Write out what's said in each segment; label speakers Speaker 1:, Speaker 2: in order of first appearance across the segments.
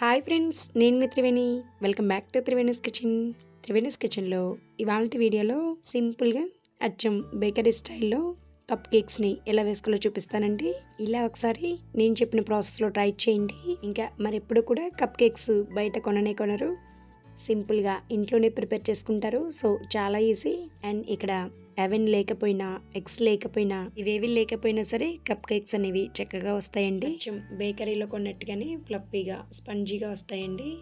Speaker 1: Hi friends నేను మీ Triveni. Welcome back to Triveni's kitchen Triveni's కిచెన్లో ఇవాళ వీడియోలో సింపుల్గా అచ్చం బేకరీ స్టైల్లో కప్ కేక్స్ని ఎలా వేసుకోవాలో చూపిస్తానండి. ఇలా ఒకసారి నేను చెప్పిన ప్రాసెస్లో ట్రై చేయండి. ఇంకా మరెప్పుడు కూడా కప్ కేక్స్ బయట కొననే కొనరు. సింపుల్గా ఇంట్లోనే ప్రిపేర్ చేసుకుంటారు. సో చాలా ఈజీ. అండ్ ఇక్కడ అవెన్ లేకపోయినా ఎగ్స్ లేకపోయినా ఇవేవి లేకపోయినా సరే కప్ కేక్స్ అనేవి చక్కగా వస్తాయండి. కొంచెం బేకరీలో కొన్నట్టుగానే ఫ్లఫీగా స్పంజీగా వస్తాయండి.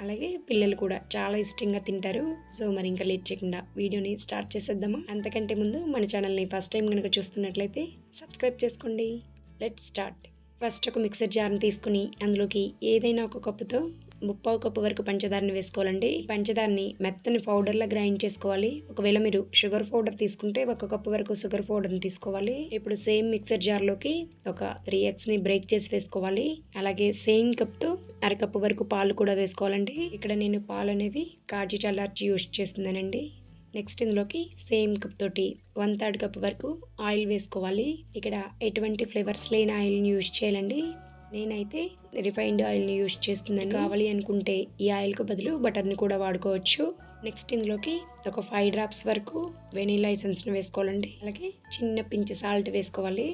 Speaker 1: అలాగే పిల్లలు కూడా చాలా ఇష్టంగా తింటారు. సో మరి ఇంకా లేట్ చేయకుండా వీడియోని స్టార్ట్ చేసేద్దామా? అంతకంటే ముందు మన ఛానల్ని ఫస్ట్ టైం కనుక చూస్తున్నట్లయితే సబ్స్క్రైబ్ చేసుకోండి. Let start. ఫస్ట్ ఒక మిక్సర్ జార్ని తీసుకుని అందులోకి ఏదైనా ఒక కప్పుతో ముప్పావు కప్పు వరకు పంచదారని వేసుకోవాలండి. పంచదారని మెత్తని పౌడర్లా గ్రైండ్ చేసుకోవాలి. ఒకవేళ మీరు షుగర్ పౌడర్ తీసుకుంటే ఒక కప్పు వరకు షుగర్ పౌడర్ని తీసుకోవాలి. ఇప్పుడు సేమ్ మిక్సర్ జార్లోకి ఒక త్రీ ఎగ్స్ని బ్రేక్ చేసి వేసుకోవాలి. అలాగే సేమ్ కప్తో అరకప్పు వరకు పాలు కూడా వేసుకోవాలండి. ఇక్కడ నేను పాలు అనేవి కాజీ చల్లార్చి యూస్ చేస్తున్నానండి. నెక్స్ట్ ఇందులోకి సేమ్ కప్ తోటి వన్ థర్డ్ కప్ వరకు ఆయిల్ వేసుకోవాలి. ఇక్కడ ఎటువంటి ఫ్లేవర్స్ లేని ఆయిల్ని యూజ్ చేయాలండి. నేనైతే రిఫైన్డ్ ఆయిల్ని యూజ్ చేస్తున్నాను కావాలి అనుకుంటే ఈ ఆయిల్కు బదులు బటర్ని కూడా వాడుకోవచ్చు. నెక్స్ట్ ఇందులోకి ఒక ఫైవ్ డ్రాప్స్ వరకు వెనీలా ఎసెన్స్ని వేసుకోవాలండి. అలాగే చిన్న పించ్ సాల్ట్ వేసుకోవాలి.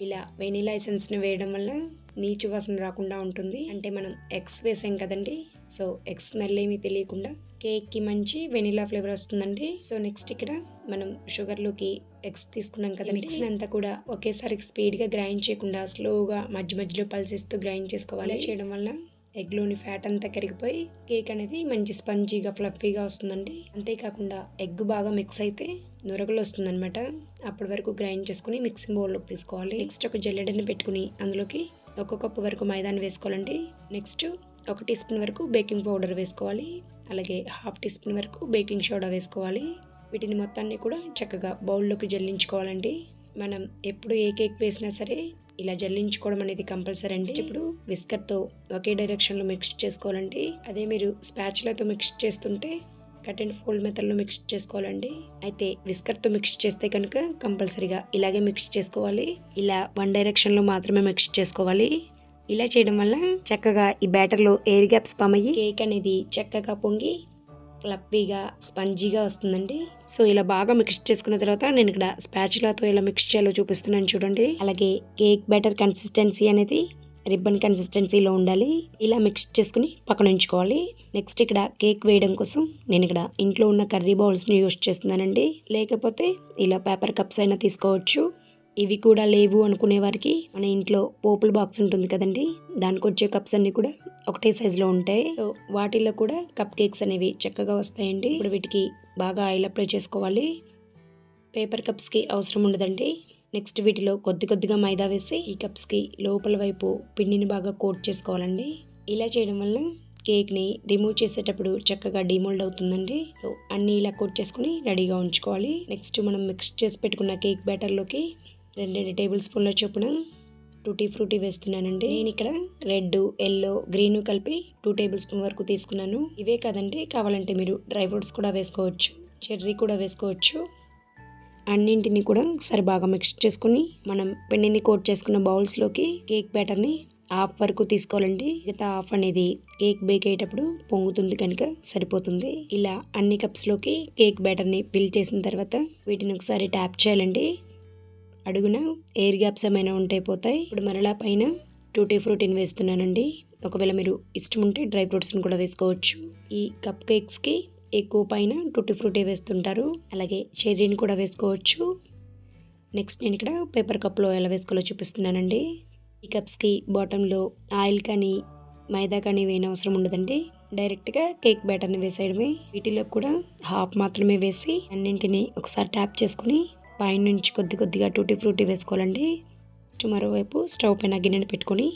Speaker 1: ఇలా వెనీలా ఎసెన్స్ని వేయడం వల్ల నీచు వాసన రాకుండా ఉంటుంది. అంటే మనం ఎగ్స్ వేసాం కదండి. సో ఎగ్స్ స్మెల్ ఏమీ తెలియకుండా కేక్కి మంచి వెనీలా ఫ్లేవర్ వస్తుందండి. సో నెక్స్ట్ ఇక్కడ మనం షుగర్లోకి ఎగ్స్ తీసుకున్నాం కదా మిక్స్ అంతా కూడా ఒకేసారి స్పీడ్గా గ్రైండ్ చేయకుండా స్లోగా మధ్య మధ్యలో పల్సిస్తూ గ్రైండ్ చేసుకోవాలి. చేయడం వల్ల? ఎగ్లోని ఫ్యాట్ అంతా కరిగిపోయి కేక్ అనేది మంచి స్పంజీగా ఫ్లఫీగా వస్తుందండి. అంతేకాకుండా ఎగ్ బాగా మిక్స్ అయితే నురగలు వస్తుందన్నమాట. అప్పటి వరకు గ్రైండ్ చేసుకుని మిక్సింగ్ బౌల్లోకి తీసుకోవాలి. నెక్స్ట్ ఒక జల్లెడని పెట్టుకుని అందులోకి ఒక కప్పు వరకు మైదాని వేసుకోవాలండి. నెక్స్ట్ ఒక టీ స్పూన్ వరకు బేకింగ్ పౌడర్ వేసుకోవాలి. అలాగే హాఫ్ టీ స్పూన్ వరకు బేకింగ్ సోడా వేసుకోవాలి. వీటిని మొత్తాన్ని కూడా చక్కగా బౌల్లోకి జల్లించుకోవాలండి. మనం ఎప్పుడు ఏ కేక్ వేసినా సరే ఇలా జల్లించుకోవడం అనేది కంపల్సరీ అండి. ఇప్పుడు విస్కర్తో ఒకే డైరెక్షన్లో మిక్స్ చేసుకోవాలండి. అదే మీరు స్పాచ్లతో మిక్స్ చేస్తుంటే కట్ అండ్ ఫోల్డ్ మెథడ్లో మిక్స్ చేసుకోవాలండి. అయితే విస్కర్తో మిక్స్ చేస్తే కనుక కంపల్సరీగా ఇలాగే మిక్స్ చేసుకోవాలి. ఇలా వన్ డైరెక్షన్లో మాత్రమే మిక్స్ చేసుకోవాలి. ఇలా చేయడం వల్ల చక్కగా ఈ బ్యాటర్లో ఎయిర్ గ్యాప్స్ పమ్ అయ్యి కేక్ అనేది చక్కగా పొంగి ఫ్లఫీగా స్పంజీగా వస్తుందండి. సో ఇలా బాగా మిక్స్ చేసుకున్న తర్వాత నేను ఇక్కడ స్పాచులాతో ఇలా మిక్స్ చేయాలో చూపిస్తున్నాను చూడండి. అలాగే కేక్ బ్యాటర్ కన్సిస్టెన్సీ అనేది రిబ్బన్ కన్సిస్టెన్సీలో ఉండాలి. ఇలా మిక్స్ చేసుకుని పక్కన ఉంచుకోవాలి. నెక్స్ట్ ఇక్కడ కేక్ వేయడం కోసం నేను ఇక్కడ ఇంట్లో ఉన్న కర్రీ బౌల్స్ని యూస్ చేస్తున్నానండి. లేకపోతే ఇలా పేపర్ కప్స్ అయినా తీసుకోవచ్చు. ఇవి కూడా లేవు అనుకునే వారికి మన ఇంట్లో పోపుల బాక్స్ ఉంటుంది కదండి దానికి వచ్చే కప్స్ అన్ని కూడా ఒకటే సైజులో ఉంటాయి. సో వాటిల్లో కూడా కప్ కేక్స్ అనేవి చక్కగా వస్తాయండి. ఇప్పుడు వీటికి బాగా ఆయిల్ అప్లై చేసుకోవాలి. పేపర్ కప్స్కి అవసరం ఉండదండి. నెక్స్ట్ వీటిలో కొద్ది కొద్దిగా మైదా వేసి ఈ కప్స్కి లోపల వైపు పిండిని బాగా కోట్ చేసుకోవాలండి. ఇలా చేయడం వల్ల కేక్ని రిమూవ్ చేసేటప్పుడు చక్కగా డిమోల్డ్ అవుతుందండి. అన్నీ ఇలా కోట్ చేసుకుని రెడీగా ఉంచుకోవాలి. నెక్స్ట్ మనం మిక్స్ చేసి పెట్టుకున్న కేక్ బ్యాటర్లోకి రెండు రెండు టేబుల్ స్పూన్ల చొప్పున టూటీ ఫ్రూటీ వేస్తున్నానండి. నేను ఇక్కడ రెడ్ ఎల్లో గ్రీన్ కలిపి టూ టేబుల్ స్పూన్ వరకు తీసుకున్నాను. ఇవే కదండి కావాలంటే మీరు డ్రై ఫ్రూట్స్ కూడా వేసుకోవచ్చు చెర్రీ కూడా వేసుకోవచ్చు. అన్నింటిని కూడా ఒకసారి బాగా మిక్స్ చేసుకుని మనం పిండిని కోట్ చేసుకున్న బౌల్స్లోకి కేక్ బ్యాటర్ని హాఫ్ వరకు తీసుకోవాలండి. మిగతా హాఫ్ అనేది కేక్ బేక్ అయ్యేటప్పుడు పొంగుతుంది కనుక సరిపోతుంది. ఇలా అన్ని కప్స్లోకి కేక్ బ్యాటర్ని ఫిల్ చేసిన తర్వాత వీటిని ఒకసారి ట్యాప్ చేయాలండి. అడుగున ఎయిర్ గ్యాప్స్ ఏమైనా ఉంటే పోతాయి. ఇప్పుడు మరలా పైన టూటీ ఫ్రూటీని వేస్తున్నానండి. ఒకవేళ మీరు ఇష్టం ఉంటే డ్రై ఫ్రూట్స్ని కూడా వేసుకోవచ్చు. ఈ కప్ కేక్స్కి ఎక్కువ పైన టూటీ ఫ్రూటీ వేస్తుంటారు. అలాగే చెర్రీని కూడా వేసుకోవచ్చు. నెక్స్ట్ నేను ఇక్కడ పేపర్ కప్లో ఎలా వేసుకోవాలో చూపిస్తున్నానండి. ఈ కప్స్కి బాటంలో ఆయిల్ కానీ మైదా కానీ వేయని అవసరం ఉండదండి. డైరెక్ట్గా కేక్ బ్యాటర్ని వేసేయడమే. వీటిలో కూడా హాఫ్ మాత్రమే వేసి అన్నింటినీ ఒకసారి ట్యాప్ చేసుకుని పైన నుంచి కొద్ది కొద్దిగా టూటీ ఫ్రూటీ వేసుకోవాలండి. నెక్స్ట్ మరోవైపు స్టవ్ పైన గిన్నెను పెట్టుకొని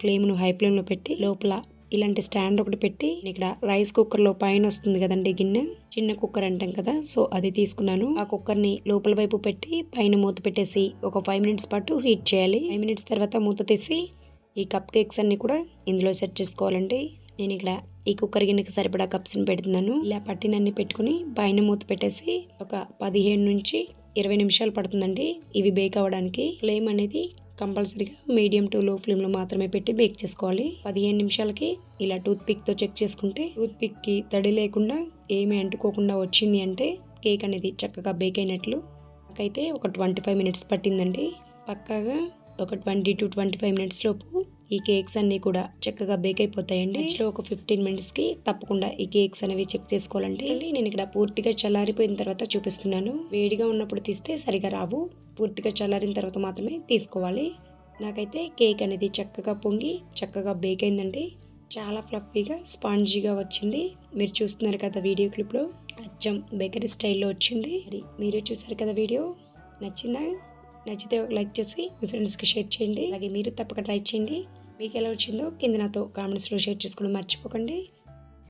Speaker 1: ఫ్లేమ్ను హై ఫ్లేమ్లో పెట్టి లోపల ఇలాంటి స్టాండ్ ఒకటి పెట్టి ఇక్కడ రైస్ కుక్కర్లో పైన వస్తుంది కదండి గిన్నె. చిన్న కుక్కర్ అంటాం కదా సో అది తీసుకున్నాను. ఆ కుక్కర్ని లోపల వైపు పెట్టి పైన మూత పెట్టేసి ఒక ఫైవ్ మినిట్స్ పాటు హీట్ చేయాలి. ఫైవ్ మినిట్స్ తర్వాత మూత తీసి ఈ కప్ కేక్స్ అన్నీ కూడా ఇందులో సెట్ చేసుకోవాలండి. నేను ఇక్కడ ఈ కుక్కర్ గిన్నెకి సరిపడా కప్స్ని పెడుతున్నాను. ఇలా పట్టినన్ని పెట్టుకుని పైన మూత పెట్టేసి ఒక పదిహేను నుంచి ఇరవై నిమిషాలు పడుతుందండి. ఇవి బేక్ అవ్వడానికి. ఫ్లేమ్ అనేది కంపల్సరీగా మీడియం టు లో ఫ్లేమ్లో మాత్రమే పెట్టి బేక్ చేసుకోవాలి. పదిహేను నిమిషాలకి ఇలా టూత్ పిక్తో చెక్ చేసుకుంటే టూత్ పిక్కి తడి లేకుండా ఏమీ అంటుకోకుండా వచ్చింది అంటే కేక్ అనేది చక్కగా బేక్ అయినట్లు. నాకైతే ఒక ట్వంటీ ఫైవ్ మినిట్స్ పట్టిందండి. పక్కాగా ఒక twenty to twenty five minutes లోపు ఈ కేక్స్ అన్నీ కూడా చక్కగా బేక్ అయిపోతాయండి. నెక్స్ట్లో ఒక ఫిఫ్టీన్ మినిట్స్కి తప్పకుండా ఈ కేక్స్ అనేవి చెక్ చేసుకోవాలంటే నేను ఇక్కడ పూర్తిగా చల్లారిపోయిన తర్వాత చూపిస్తున్నాను. వేడిగా ఉన్నప్పుడు తీస్తే సరిగా రావు. పూర్తిగా చల్లారిన తర్వాత మాత్రమే తీసుకోవాలి. నాకైతే కేక్ అనేది చక్కగా పొంగి చక్కగా బేక్ అయిందండి. చాలా ఫ్లఫీగా స్పాంజీగా వచ్చింది. మీరు చూస్తున్నారు కదా వీడియో క్లిప్లో? అచ్చం బేకరీ స్టైల్లో వచ్చింది. మరి మీరు చూసారు కదా వీడియో? నచ్చిందా? నచ్చితే లైక్ చేసి మీ ఫ్రెండ్స్కి షేర్ చేయండి. అలాగే మీరు తప్పక ట్రై చేయండి. మీకు ఎలా వచ్చిందో కింద నాతో కామెంట్స్లో షేర్ చేసుకోవడం మర్చిపోకండి.